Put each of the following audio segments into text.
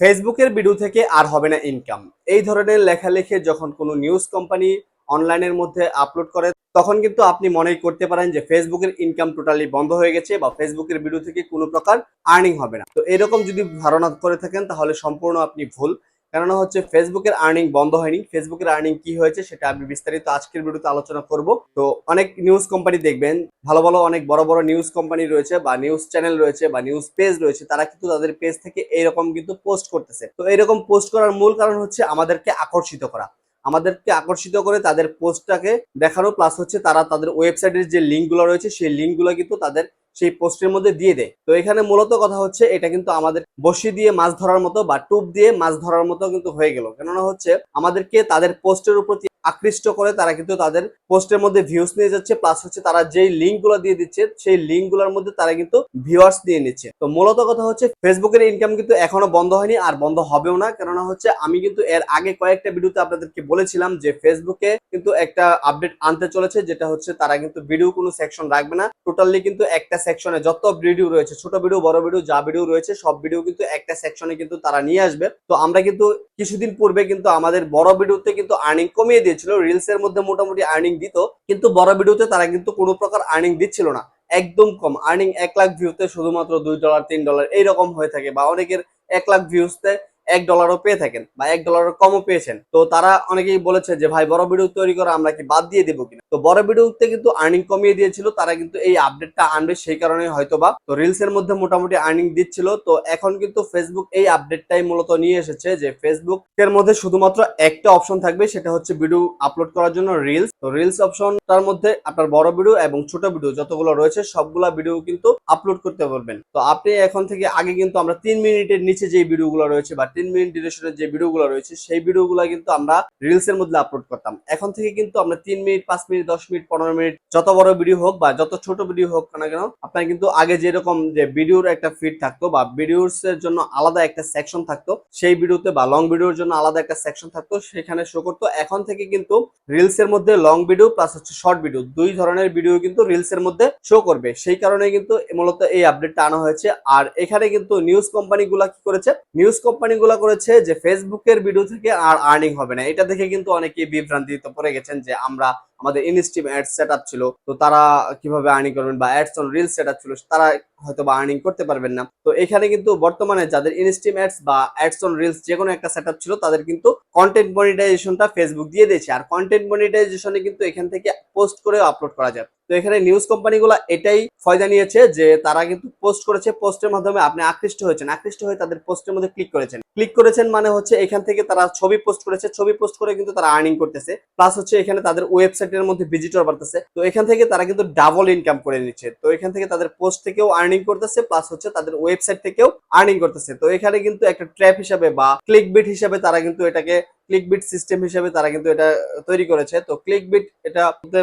ফেসবুকের ভিডিও থেকে আর হবে না ইনকাম এই ধরনের লেখালেখি যখন কোনো নিউজ কোম্পানি অনলাইনের মধ্যে আপলোড করে, তখন কিন্তু আপনি মনে করতে পারেন যে ফেসবুকের ইনকাম টোটালি বন্ধ হয়ে গেছে বা ফেসবুকের ভিডিও থেকে কোনো প্রকার আর্নিং হবে না। তো এরকম যদি ধারণা করে থাকেন, তাহলে সম্পূর্ণ আপনি ভুল। কেননা হচ্ছে ফেসবুকের আর্নিং বন্ধ হয়নি। ফেসবুকের আর্নিং কি হয়েছে সেটা আমি বিস্তারিত আজকের ভিডিওতে আলোচনা করব। তো অনেক নিউজ কোম্পানি দেখবেন, ভালো ভালো অনেক বড় বড় নিউজ কোম্পানি রয়েছে বা নিউজ চ্যানেল রয়েছে বা নিউজ পেজ রয়েছে, তারা কিন্তু তাদের পেজ থেকে এইরকম কিন্তু পোস্ট করতেছে। তো এরকম পোস্ট করার মূল কারণ হচ্ছে আমাদেরকে আকর্ষিত করা। আমাদেরকে আকর্ষিত করে তাদের পোস্টটাকে দেখানো প্লাস হচ্ছে তারা তাদের ওয়েবসাইটের যে লিঙ্কগুলো রয়েছে, সেই লিঙ্কগুলো কিন্তু তাদের সেই পোস্টের মধ্যে দিয়ে দেয়। তো এখানে মূলত কথা হচ্ছে, এটা কিন্তু আমাদের বসি দিয়ে মাছ ধরার মতো বা টুপ দিয়ে মাছ ধরার মতো কিন্তু হয়ে গেল। কেননা হচ্ছে, আমাদেরকে তাদের পোস্টের উপর আকৃষ্ট করে, তারা কিন্তু তাদের পোস্টের মধ্যে ভিউস নিয়ে যাচ্ছে প্লাস হচ্ছে তারা যেই লিঙ্কগুলো দিয়ে দিচ্ছে, সেই লিঙ্কগুলোর মধ্যে তারা কিন্তু ভিউয়ার্স দিয়ে নিচ্ছে। তো মূলত কথা হচ্ছে ফেসবুকের ইনকাম কিন্তু এখনও বন্ধ হয়নি, আর বন্ধ হবেও না, কেননা হচ্ছে আমি কিন্তু এর আগে কয়েকটা ভিডিওতে আপনাদেরকে বলেছিলাম যে ফেসবুকে কিন্তু একটা আপডেট আনতে চলেছে, যেটা হচ্ছে তারা কিন্তু ভিডিও কোনো সেকশন রাখবে না। টোটালি কিন্তু একটা সেকশনে যত ভিডিও রয়েছে, ছোট ভিডিও বড় ভিডিও যা ভিডিও রয়েছে, সব ভিডিও কিন্তু একটা সেকশনে কিন্তু তারা নিয়ে আসবে। তো আমরা কিন্তু কিছুদিন পূর্বে কিন্তু আমাদের বড় ভিডিওতে কিন্তু আর্নিং কমিয়ে দিয়েছিল রিলস এর মধ্যে মোটামুটি আর্নিং দিত, কিন্তু বড় ভিডিওতে তারা কিন্তু কোনো প্রকার আর্নিং দিচ্ছিল না। একদম কম আর্নিং এক লাখ ভিউতে শুধুমাত্র দুই ডলার তিন ডলার এইরকম হয়ে থাকে বা অনেকের এক লাখ ভিউজতে এক ডলারও পেয়ে থাকেন বা এক ডলারও কমও পেয়েছেন। তো তারা অনেকেই বলেছে যে, ভাই, বড় ভিডিও তৈরি করা আমরা কি বাদ দিয়ে দেবো কিনা? তো বড় ভিডিও ভিডিওতে কিন্তু আর্নিং কমিয়ে দিয়েছিল, তারা কিন্তু এই আপডেটটা আনবে সেই কারণে হয়তো বা তো রিলস এর মধ্যে মোটামুটি আর্নিং দিচ্ছিল। তো এখন কিন্তু ফেসবুক এই আপডেটটাই মূলত নিয়ে এসেছে যে ফেসবুক এর মধ্যে শুধুমাত্র একটা অপশন থাকবে, সেটা হচ্ছে ভিডিও আপলোড করার জন্য রিলস তো রিলস অপশনটার মধ্যে আপনার বড় ভিডিও এবং ছোট ভিডিও যতগুলো রয়েছে, সবগুলা ভিডিও কিন্তু আপলোড করতে পারবেন। তো আপনি এখন থেকে আগে কিন্তু আমরা তিন মিনিটের নিচে যে ভিডিওগুলো রয়েছে বা তিন মিনিট ডিউরেশনের যে ভিডিওগুলো রয়েছে, সেই ভিডিওগুলো কিন্তু আমরা রিলস এর মধ্যে আপলোড করতাম। এখন থেকে কিন্তু আমরা তিন মিনিট, পাঁচ মিনিট, দশ মিনিট, পনেরো মিনিট, যত বড় ভিডিও হোক বা যত ছোট ভিডিও হোক না কেন, আপনার কিন্তু আগে যেরকম যে ভিডিওর একটা ফিড থাকতো বা ভিডিওস এর জন্য আলাদা একটা সেকশন থাকতো, সেই ভিডিওতে বা লং ভিডিওর জন্য আলাদা একটা সেকশন থাকতো, সেখানে শো করতো। এখন থেকে কিন্তু রিলস এর মধ্যে লং ভিডিও প্লাস হচ্ছে শর্ট ভিডিও দুই ধরনের ভিডিও কিন্তু রিলস এর মধ্যে শো করবে। সেই কারণে কিন্তু মূলত এই আপডেটটা আনা হয়েছে। আর এখানে কিন্তু নিউজ কোম্পানিগুলা কি করেছে? নিউজ কোম্পানিগুলা করেছে যে ফেসবুকের ভিডিও থেকে আর আর্নিং হবে না। এটা দেখে কিন্তু অনেকে বিভ্রান্তিতে পড়ে গেছেন যে আমরা আমাদের ইনস্টিম অ্যাড সেট ছিল, তো তারা কীভাবে আর্নিং করবেন বা অ্যাডস অন রিল সেট ছিল, তারা হয়তো বা আর্নিং করতে পারবেন না। তো এখানে কিন্তু বর্তমানে যাদের ইনস্টিম অ্যাডস বা অ্যাডস অন রিলস যে কোনো একটা সেট ছিল, তাদের কিন্তু কন্টেন্ট মনিটাইজেশনটা ফেসবুক দিয়ে দিয়েছে। আর কন্টেন্ট মনিটাইজেশনে কিন্তু এখান থেকে পোস্ট করে আপলোড করা যায়। তো এখানে নিউজ কোম্পানিগুলো এটাই ফয়দা নিয়েছে যে তারা কিন্তু পোস্ট করেছে পোস্টের মাধ্যমে আপনি আকৃষ্ট হয়েছেন। আকৃষ্ট হয়ে তাদের পোস্টের মধ্যে ক্লিক করেছেন। ক্লিক করেছেন মানে হচ্ছে এখান থেকে তারা ছবি পোস্ট করেছে, ছবি পোস্ট করে কিন্তু তারা আর্নিং করতেছে। প্লাস হচ্ছে এখানে তাদের ওয়েবসাইটের মধ্যে ভিজিটর বাড়তেছে। তো এখান থেকে তারা কিন্তু ডাবল ইনকাম করে নিচ্ছে। তো এখান থেকে তাদের পোস্ট থেকেও আর্নিং করতেছে প্লাস হচ্ছে তাদের ওয়েবসাইট থেকেও আর্নিং করতেছে। তো এখানে কিন্তু একটা ট্র্যাপ হিসাবে বা ক্লিক বিট হিসাবে তারা কিন্তু এটাকে ক্লিক বিট সিস্টেম হিসেবে তারা কিন্তু এটা তৈরি করেছে। তো ক্লিক বিট এটা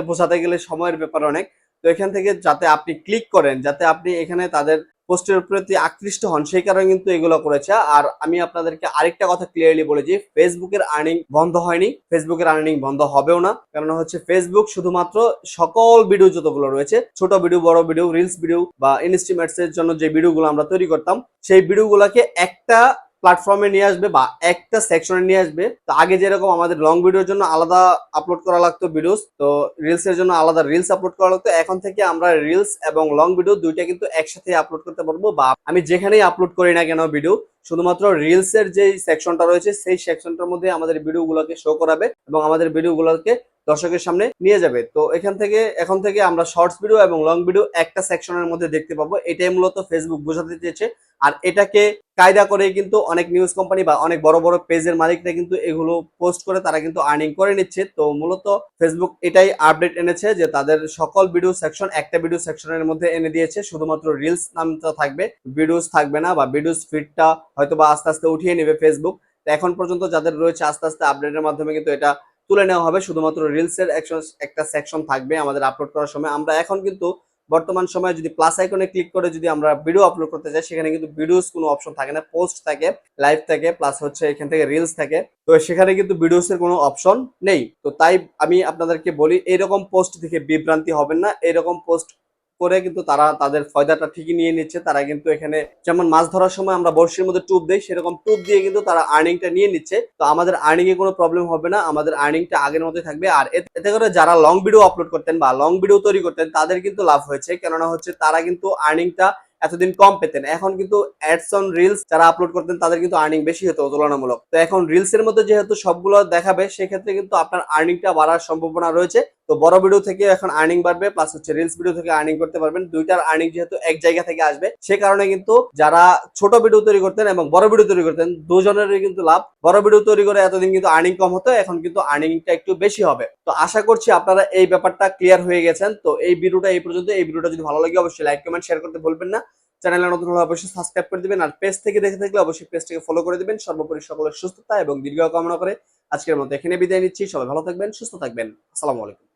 বোঝাতে গেলে সময়ের ব্যাপার অনেক। তো এখান থেকে যাতে আপনি ক্লিক করেন, যাতে আপনি এখানে তাদের পোস্টের প্রতি আকৃষ্ট হন, সেই কারণে কিন্তু এগুলো করেছে। আর আমি আপনাদেরকে আরেকটা কথা ক্লিয়ারলি বলে যে ফেসবুকের আর্নিং বন্ধ হয়নি ফেসবুকের আর্নিং বন্ধ হবেও না। কারণ হচ্ছে ফেসবুক শুধুমাত্র সকল ভিডিও যতগুলো রয়েছে, ছোট ভিডিও বড় ভিডিও রিলস ভিডিও বা ইনস্টিমেটস এর জন্য যে ভিডিওগুলো আমরা তৈরি করতাম, সেই ভিডিওগুলোকে একটা প্ল্যাটফর্মে নিয়ে আসবে বা একটা সেকশনে নিয়ে আসবে। তো আগে যেরকম আমাদের লং ভিডিওর জন্য আলাদা আপলোড করা লাগতো ভিডিওস তো রিলস এর জন্য আলাদা রিলস আপলোড করা লাগতো। এখন থেকে আমরা রিলস এবং লং ভিডিও দুইটা কিন্তু একসাথে আপলোড করতে পারব বা আমি যেখানেই আপলোড করি না কেন ভিডিও শুধুমাত্র রিলস এর যে সেকশনটা রয়েছে, সেই সেকশনটার মধ্যে আমাদের ভিডিওগুলোকে শো করাবে এবং আমাদের ভিডিওগুলোকে দর্শকের সামনে নিয়ে যাবে। তো এখান থেকে, এখন থেকে আমরা শর্টস ভিডিও এবং লং ভিডিও একটা সেকশনের মধ্যে দেখতে পাবো। এটাই মূলত ফেসবুক বোঝাতে চেয়েছে। আর এটাকে কায়দা করে কিন্তু অনেক নিউজ কোম্পানি বা অনেক বড় বড় পেজের মালিকরা কিন্তু এগুলো পোস্ট করে তারা কিন্তু আর্নিং করে নিচ্ছে। তো মূলত ফেসবুক এটাই আপডেট এনেছে যে তাদের সকল ভিডিও সেকশন একটা ভিডিও সেকশনের মধ্যে এনে দিয়েছে। শুধুমাত্র রিলস নামটা থাকবে ভিডিওস থাকবে না বা ভিডিওস ফিডটা হয়তো বা আস্তে আস্তে উঠিয়ে নেবে ফেসবুক তো এখন পর্যন্ত যাদের রয়েছে আস্তে আস্তে আপডেটের মাধ্যমে কিন্তু এটা তুলে নেওয়া হবে। শুধুমাত্র রিলস এর একটা সেকশন থাকবে আমাদের আপলোড করার সময়। আমরা এখন কিন্তু বর্তমান সময়ে যদি প্লাস আইকনে ক্লিক করে যদি আমরা ভিডিও আপলোড করতে চাই, সেখানে কিন্তু ভিডিওস কোনো অপশন থাকে না। পোস্ট থাকে লাইভ থাকে প্লাস হচ্ছে এখান থেকে রিলস থাকে। তো সেখানে কিন্তু ভিডিওস এর কোনো অপশন নেই। তো তাই আমি আপনাদেরকে বলি, এরকম পোস্ট থেকে বিভ্রান্তি হবেন না। এরকম পোস্ট করে কিন্তু তারা তাদের ফয়দাটা ঠিকই নিয়ে নিচ্ছে। তারা কিন্তু এখানে যেমন মাছ ধরার সময় আমরা বড়শির মধ্যে টুপ দেই, সেরকম টুপ দিয়ে কিন্তু তারা আর্নিংটা নিয়ে নিচ্ছে। তো আমাদের আর্নিং এ কোনো প্রবলেম হবে না, আমাদের আর্নিংটা আগের মতোই থাকবে। আর এতে করে যারা লং ভিডিও আপলোড করতেন বা লং ভিডিও তৈরি করতেন, তাদের কিন্তু লাভ হয়েছে। কেননা হচ্ছে তারা কিন্তু আর্নিংটা এতদিন কম পেতেন। এখন কিন্তু অ্যাডস অন রিলস যারা আপলোড করতেন, তাদের কিন্তু আর্নিং বেশি হতো তুলনামূলক। তো এখন রিলস এর মধ্যে যেহেতু সবগুলো দেখাবে, সেক্ষেত্রে কিন্তু আপনার আর্নিংটা বাড়ার সম্ভাবনা রয়েছে। তো বড় ভিডিও থেকে এখন আর্নিং বাড়বে প্লাস হচ্ছে রিলস ভিডিও থেকে আর্নিং করতে পারবেন। দুইটার আর্নিং যেহেতু এক জায়গা থেকে আসবে, সে কারণে কিন্তু যারা ছোট ভিডিও তৈরি করতেন এবং বড় ভিডিও তৈরি করতেন, দুজনেরই কিন্তু লাভ। বড় ভিডিও তৈরি করে এতদিন কিন্তু আর্নিং কম হতো, এখন কিন্তু আর্নিংটা একটু বেশি হবে। তো আশা করছি আপনারা এই ব্যাপারটা ক্লিয়ার হয়ে গেছেন। তো এই ভিডিওটা এই পর্যন্ত। এই ভিডিওটা যদি ভালো লাগে, অবশ্যই লাইক কমেন্ট শেয়ার করতে ভুলবেন না। চ্যানেলে নতুন হলে অবশ্যই সাবস্ক্রাইব করে দিবেন। আর পেজ থেকে দেখে থাকলে অবশ্যই পেজটাকে ফলো করে দিবেন। সর্বোপরি সকলের সুস্থতা এবং দীর্ঘ কামনা করে আজকের মতো এখানে বিদায় নিচ্ছি। সবাই ভালো থাকবেন, সুস্থ থাকবেন। আসসালামু আলাইকুম।